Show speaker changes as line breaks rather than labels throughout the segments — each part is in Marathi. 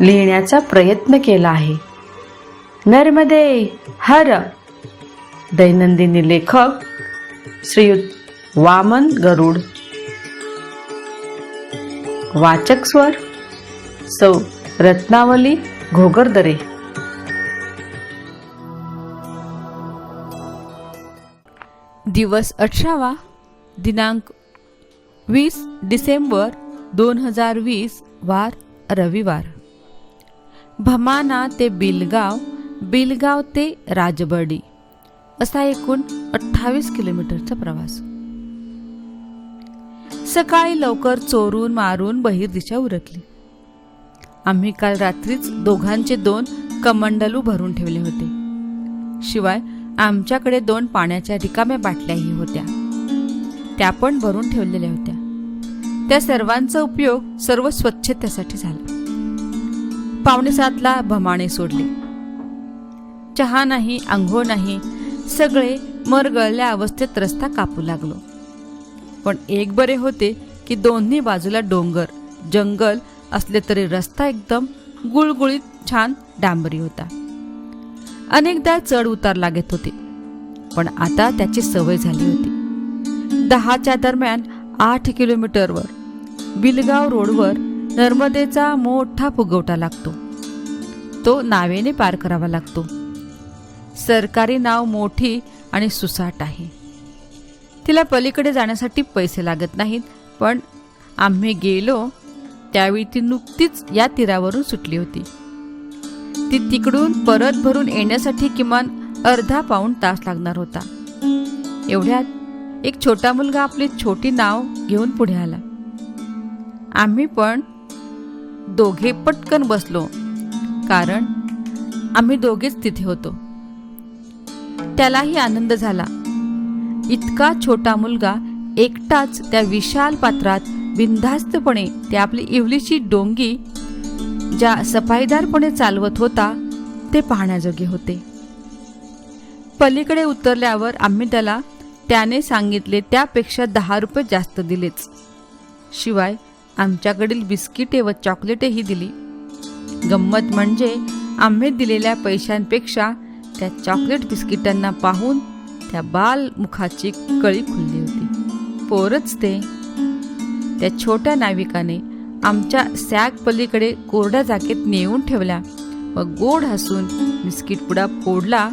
लिहिण्याचा प्रयत्न केला आहे. नर्मदे हर. दैनंदिनी लेखक श्रीयुत वामन गरुड. वाचक स्वर सौ रत्नावली घोगरदरे.
दिवस अठरावा दिनांक वीस डिसेंबर दोन हजार वीस वार रविवार. भमाना ते बिलगाव बिलगाव ते राजबर्डी. असा एकूण अठ्ठावीस किलोमीटरचा प्रवास. सकाळी लवकर चोरून मारून बहिर दिशा उरकली. आम्ही काल रात्रीच दोघांचे दोन कमंडलू भरून ठेवले होते. शिवाय आमच्याकडे दोन पाण्याच्या रिकाम्या बाटल्याही होत्या. त्या पण भरून ठेवलेल्या होत्या. त्या सर्वांचा उपयोग सर्व स्वच्छतेसाठी झाला. पावणेसातला भमाणे सोडले. चहा नाही आंघोळ नाही सगळे मरगळल्या अवस्थेत रस्ता कापू लागलो. पण एक बरे होते की दोन्ही बाजूला डोंगर जंगल असले तरी रस्ता एकदम गुळगुळीत छान डांबरी होता. अनेकदा चढ उतार लागत होते पण आता त्याची सवय झाली होती. दहाच्या दरम्यान आठ किलोमीटरवर बिलगाव रोडवर नर्मदेचा मोठा फुगवटा लागतो. तो नावेने पार करावा लागतो. सरकारी नाव मोठी आणि सुसाट आहे. तिला पलीकडे जाण्यासाठी पैसे लागत नाहीत पण आम्ही गेलो त्यावेळी ती नुकतीच या तीरावरून सुटली होती. ती तिकडून परत भरून येण्यासाठी किमान अर्धा पाऊण तास लागणार होता. एवढ्यात एक छोटा मुलगा आपली छोटी नाव घेऊन पुढे आला. आम्ही पण दोघे पटकन बसलो. कारण आम्ही दोघेच तिथे होतो. त्यालाही आनंद झाला. इतका छोटा मुलगा एकटाच त्या विशाल पात्रात बिनधास्तपणे ते आपली इवलीची डोंगी ज्या सफाईदारपणे चालवत होता ते पाहण्याजोगे होते. पलीकडे उतरल्यावर आम्ही त्याला त्याने सांगितले त्यापेक्षा दहा रुपये जास्त दिलेच. शिवाय आमच्याकडील बिस्किटे व चॉकलेटही दिली. गंमत म्हणजे आम्ही दिलेल्या पैशांपेक्षा त्या चॉकलेट बिस्किटांना पाहून त्या बाल मुखाची कळी खुलली होती. पोरच ते. त्या छोट्या नाविकाने आमच्या सॅग पलीकडे कोरड्या जागेत नेऊन ठेवल्या व गोड हसून बिस्किट पुडा फोडला.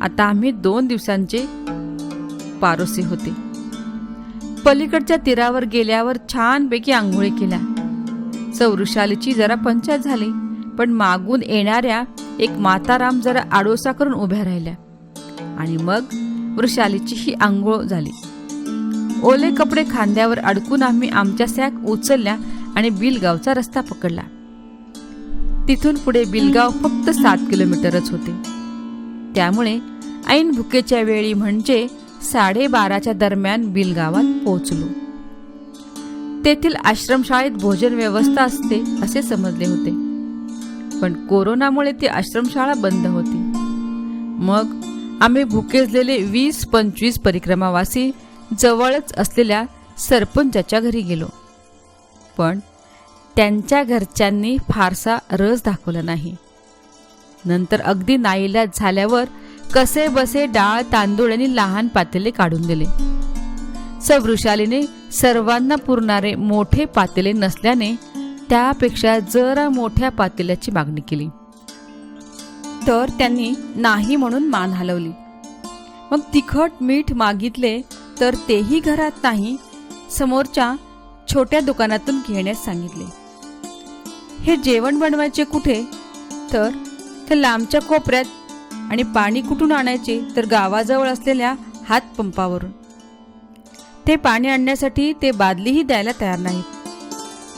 आता आम्ही दोन दिवसांचे पारोसे होते. पलीकडच्या तीरावर गेल्यावर छानपैकी आंघोळी केल्या. सौरुशालीची जरा पंचायत झाली पण मागून येणाऱ्या एक माताराम जरा आडोसा करून उभ्या राहिल्या. आणि मग वृषालीची ही आंघोळ झाली. ओले कपडे खांद्यावर अडकून आम्ही आमच्या सॅक उचलल्या आणि बिलगावचा रस्ता पकडला. तिथून पुढे बिलगाव फक्त सात किलोमीटरच होते. त्यामुळे ऐन भुकेच्या वेळी म्हणजे साडेबाराच्या दरम्यान बिलगावात पोहोचलो. तेथील आश्रमशाळेत भोजन व्यवस्था असते असे समजले होते. पण कोरोनामुळे ती आश्रमशाळा बंद होती. मग आम्ही भुकेजलेले वीस पंचवीस परिक्रमावासी जवळच असलेल्या सरपंचाच्या घरी गेलो. पण त्यांच्या घरच्यांनी फारसा रस दाखवला नाही. नंतर अगदी नाईलाज झाल्यावर कसे बसे डाळ तांदूळ आणि लहान पातेले काढून दिले. सवृशालीने सर्वांना पुरणारे मोठे पातेले नसल्याने त्यापेक्षा जरा मोठ्या पातेल्याची मागणी केली. तर त्यांनी नाही म्हणून मान हलवली. मग तिखट मीठ मागितले तर तेही घरात नाही समोरच्या छोट्या दुकानातून घेण्यास सांगितले. हे जेवण बनवायचे कुठे? तर ते लांबच्या कोपऱ्यात आणि पाणी कुठून आणायचे तर गावाजवळ असलेल्या हातपंपावरून ते पाणी आणण्यासाठी ते बादलीही द्यायला तयार नाहीत.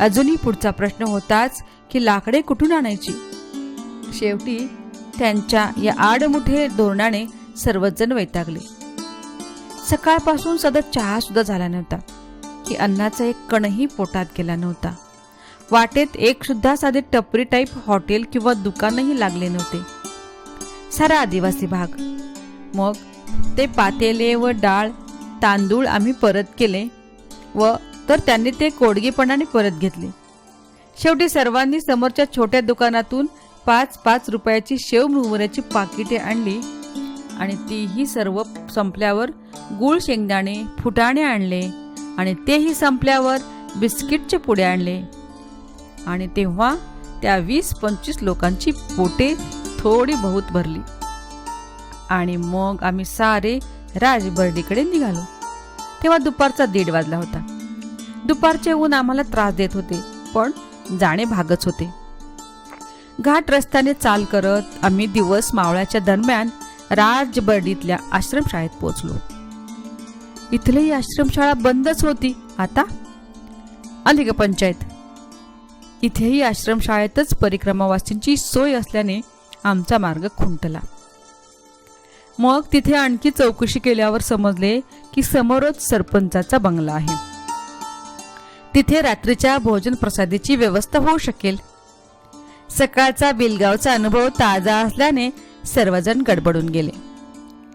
अजूनही पुढचा प्रश्न होताच की लाकडे कुठून आणायची? शेवटी त्यांच्या या आडमुठे धोरणाने सर्वजण वैतागले. सकाळपासून सतत चहा सुद्धा झाला नव्हता. की अन्नाचा एक कणही पोटात गेला नव्हता. वाटेत एक सुद्धा साधे टपरी टाईप हॉटेल किंवा दुकानही लागले नव्हते. सारा आदिवासी भाग. मग ते पातेले व डाळ तांदूळ आम्ही परत केले व तर त्यांनी ते कोडगेपणाने परत घेतले. शेवटी सर्वांनी समोरच्या छोट्या दुकानातून पाच पाच रुपयाची शेव मुहऱ्याची पाकिटे आणली आणि तीही सर्व संपल्यावर गुळ शेंगदाणे फुटाणे आणले आणि तेही संपल्यावर बिस्किटचे पुढे आणले. आणि तेव्हा त्या वीस पंचवीस लोकांची पोटे थोडी बहुत भरली. आणि मग आम्ही सारे राजबर्डीकडे निघालो. तेव्हा दुपारचा दीड वाजला होता. दुपारचे ऊन आम्हाला त्रास देत होते पण जाणे भागच होते. घाट रस्त्याने चाल करत आम्ही दिवस मावळ्याच्या दरम्यान राजबर्डीतल्या आश्रमशाळेत पोहोचलो. इथली आश्रमशाळा बंदच होती आता. आली का पंचायत. इथेही आश्रमशाळेतच परिक्रमावासींची सोय असल्याने आमचा मार्ग खुंटला. मग तिथे आणखी चौकशी केल्यावर समजले की समोरच सरपंचाचा बंगला आहे. तिथे रात्रीच्या भोजन प्रसादीची व्यवस्था होऊ शकेल. सकाळचा बिलगावचा अनुभव ताजा असल्याने सर्वजण गडबडून गेले.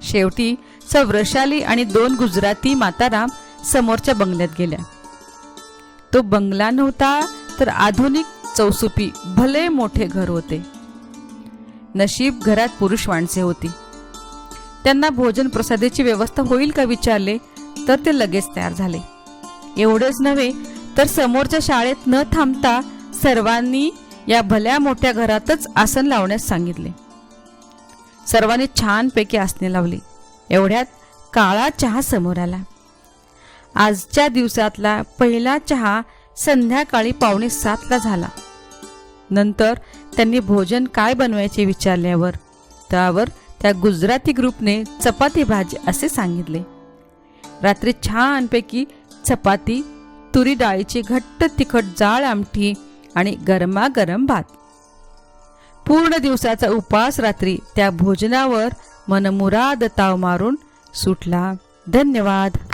शेवटी सव्रशाली आणि दोन गुजराती माताराम समोरच्या बंगल्यात गेल्या. तो बंगला नव्हता तर आधुनिक चौसुपी भले मोठे घर होते. नशीब घरात पुरुष माणसे होती. त्यांना भोजन प्रसादाची व्यवस्था होईल का विचारले तर ते लगेच तयार झाले. एवढेच नव्हे तर समोरच्या शाळेत न थांबता सर्वांनी या भल्या मोठ्या घरातच आसन लावण्यास सांगितले. सर्वांनी छानपैकी आसने लावली. एवढ्यात काळा चहा समोर आला. आजच्या दिवसातला पहिला चहा संध्याकाळी पावणे सातला झाला. नंतर त्यांनी भोजन काय बनवायचे विचारल्यावर त्यावर त्या गुजराती ग्रुपने चपाती भाजी असे सांगितले. रात्री छानपैकी चपाती तुरी डाळीची घट्ट तिखट जाळ आमटी आणि गरमागरम भात. पूर्ण दिवसाचा उपास रात्री त्या भोजनावर मनमुराद ताव मारून सुटला. धन्यवाद.